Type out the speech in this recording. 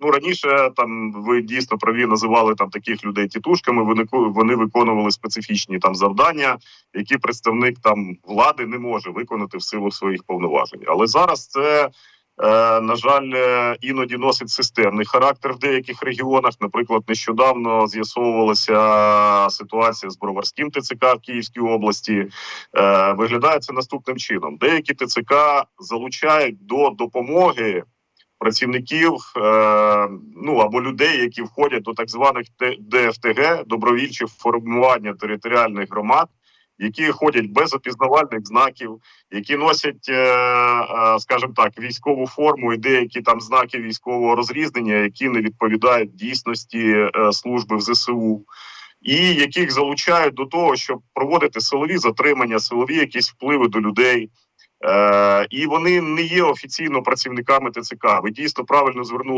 Ну раніше там ви дійсно праві називали там таких людей тітушками. Вони вони виконували специфічні там завдання, які представник там влади не може виконати в силу своїх повноважень. Але зараз це. е, На жаль, е, іноді носить системний характер в деяких регіонах. Наприклад, нещодавно з'ясовувалася ситуація з Броварським ТЦК в Київській області. Е, Виглядає це наступним чином: деякі ТЦК залучають до допомоги працівників е, ну або людей, які входять до так званих ДФТГ добровільчих формування територіальних громад, які ходять без опізнавальних знаків, які носять, е, е, скажімо так, військову форму і деякі там знаки військового розрізнення, які не відповідають дійсності служби в ЗСУ. І яких залучають до того, щоб проводити силові затримання, силові якісь впливи до людей, Е, і вони не є офіційно працівниками ТЦК. Ви дійсно правильно звернули